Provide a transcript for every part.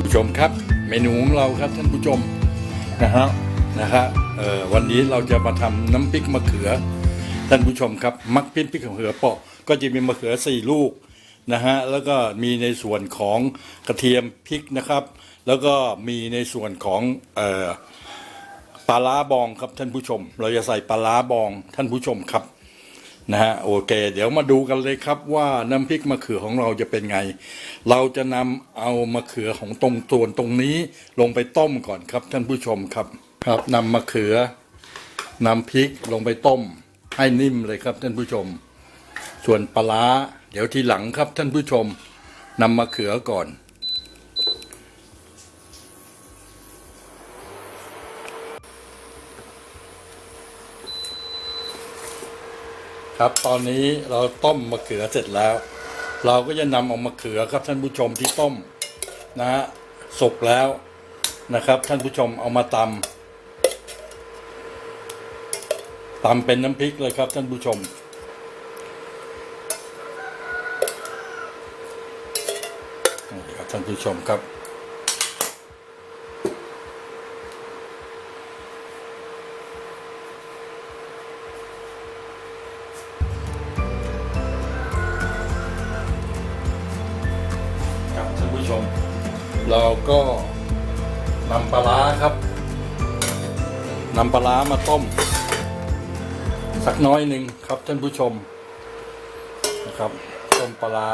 ผู้ชมครับ เมนูของเราครับท่านผู้ชมนะฮะนะฮะเอ่อวันนี้เราจะมาทำน้ำพริกมะเขือ ท่านผู้ชมครับมักพริกพริกมะเขือเปาะก็จะมีมะเขือสี่ลูกนะฮะแล้วก็มีในส่วนของกระเทียมพริกนะครับ แล้วก็มีในส่วนของเอ่อปลาล้าบองครับท่านผู้ชม เราจะใส่ปลาล้าบองท่านผู้ชมครับ นะฮะโอเค เดี๋ยวมาดูกันเลยครับว่าน้ำพริกมะเขือของเราจะเป็นไง เราจะนำเอามะเขือของตรงส่วนตรงนี้ลงไปต้มก่อนครับท่านผู้ชมครับครับนำมะเขือนำพริกลงไปต้ม ให้นิ่มเลยครับท่านผู้ชม ส่วนปลาร้าเดี๋ยวทีหลังครับท่านผู้ชมนำมะเขือก่อน ครับ ตอนนี้เราต้มมะเขือเสร็จแล้ว เราก็จะนำเอามะเขือครับท่านผู้ชมที่ต้มนะฮะสุกแล้วนะครับ ท่านผู้ชมเอามาตำตำเป็นน้ำพริกเลยครับท่านผู้ชมนี่ครับท่านผู้ชมครับ ผู้ชม เราก็นำปลาครับนำปลามาต้ม สักน้อยหนึ่งครับท่านผู้ชมนะครับต้มปลา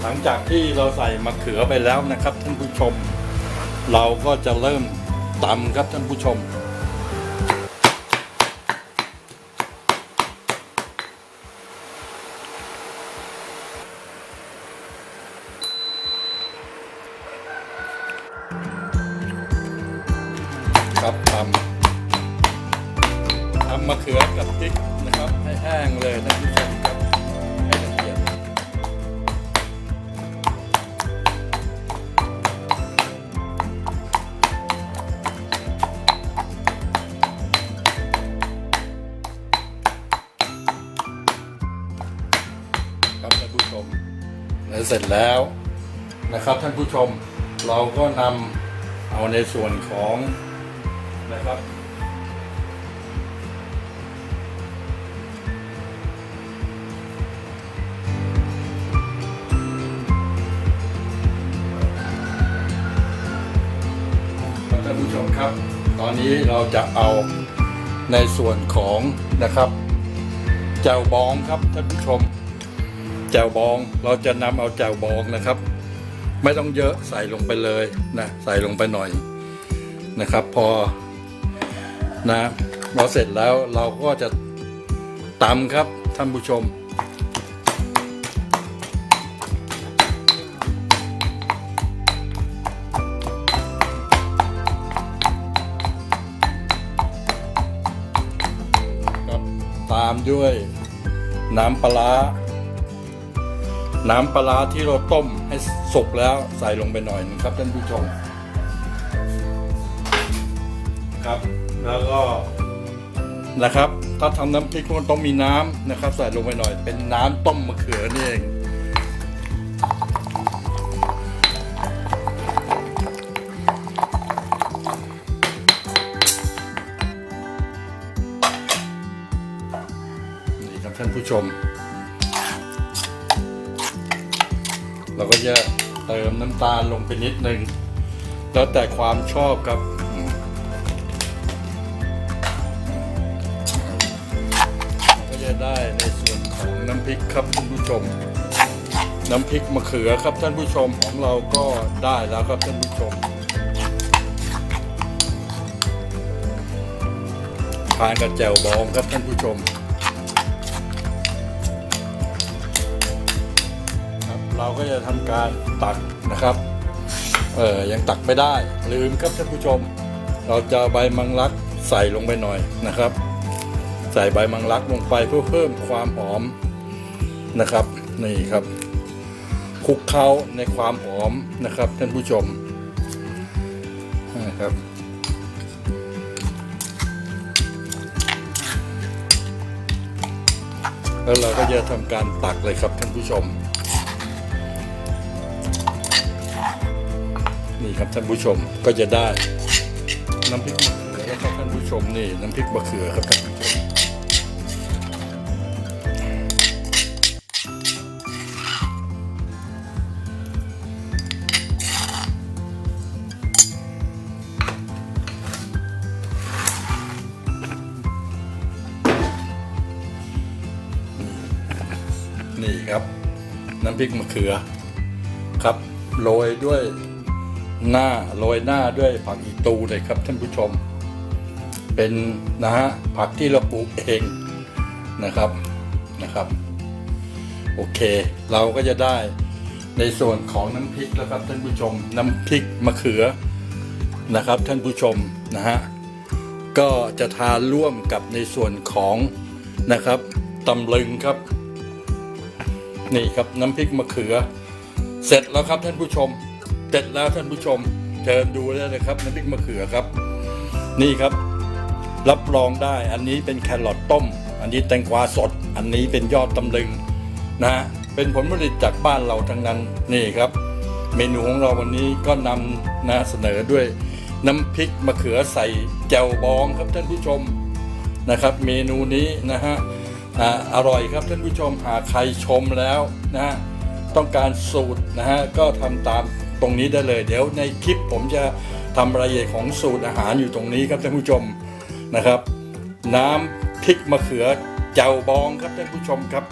หลังจากที่เราใส่มะเขือไปแล้วนะครับท่านผู้ชม เราก็จะเริ่ม ตำครับท่านผู้ชม ครับตำตำมะเขือกับพริกนะครับ ให้แห้งเลยท่านผู้ชม และเสร็จแล้วนะครับท่านผู้ชมเราก็นำเอาในส่วนของนะครับครับท่านผู้ชมครับ ตอนนี้เราจะเอาในส่วนของนะครับแจวบองครับท่านผู้ชม แจ่วบอง เราจะนำเอาแจ่วบองนะครับ ไม่ต้องเยอะใส่ลงไปเลยนะใส่ลงไปหน่อยนะครับ พอนะเราเสร็จแล้วเราก็จะตำครับท่านผู้ชมตามด้วยน้ำปลาร้า น้ำปลาร้าที่เราต้มให้สุกแล้วใส่ลงไปหน่อยหนึงครับท่านผู้ชม ครับ แล้วก็นะครับถ้าทำน้ำพริกมันต้องมีน้ำนะครับ ใส่ลงไปหน่อย เป็นน้ำต้มมะเขือนี่เองนี่ครับท่านผู้ชม เราก็จะเติมน้ำตาลลงไปนิดนึง แล้วแต่ความชอบครับเราก็จะได้ในส่วนของน้ำพริกครับท่านผู้ชม น้ำพริกมะเขือครับท่านผู้ชมของเราก็ได้แล้วครับท่านผู้ชมทานกับแจ่วบองครับท่านผู้ชม เราก็จะทำการตักนะครับ เออยังตักไม่ได้ ลืมครับท่านผู้ชม เราจะใบมังลักใส่ลงไปหน่อยนะครับ ใส่ใบมังลักลงไปเพื่อเพิ่มความหอมนะครับนี่ครับคุกเคล้าในความหอมนะครับท่านผู้ชมนะครับแล้วเราก็จะทำการตักเลยครับท่านผู้ชม ครับท่านผู้ชมก็จะได้ น้ำพริกมะเขือแล้วครับท่านผู้ชมนี่น้ำพริกมะเขือครับท่านผู้ชมนี่ครับ น้ำพริกมะเขือครับโรยด้วย หน้าโรยหน้าด้วยผักอีตูเลยครับท่านผู้ชม เป็นนะฮะผักที่เราปลูกเองนะครับนะครับ โอเค เราก็จะได้ในส่วนของน้ำพริกแล้วครับท่านผู้ชม น้ำพริกมะเขือนะครับ ท่านผู้ชมนะฮะก็จะทานร่วมกับในส่วนของนะครับตำลึงครับ นี่ครับน้ำพริกมะเขือ เสร็จแล้วครับท่านผู้ชม เสร็จแล้วท่านผู้ชมเชิญดูได้เลยครับน้ำพริกมะเขือครับ นี่ครับ รับรองได้อันนี้เป็นแครอทต้ม อันนี้แตงกวาสด อันนี้เป็นยอดตำลึงนะฮะเป็นผลผลิตจากบ้านเราทั้งนั้นนี่ครับ เมนูของเราวันนี้ก็นำนะเสนอด้วยน้ำพริกมะเขือใส่แจ่วบองครับท่านผู้ชมนะครับ เมนูนี้นะฮะอ่าอร่อยครับท่านผู้ชมหากใครชมแล้วนะฮะต้องการสูตรนะฮะก็ทำตาม ตรงนี้ได้เลย เดี๋ยวในคลิปผมจะทำรายละเอียดของสูตรอาหารอยู่ตรงนี้ครับท่านผู้ชมนะครับ น้ำพริกมะเขือเจ้าบองครับท่านผู้ชมครับ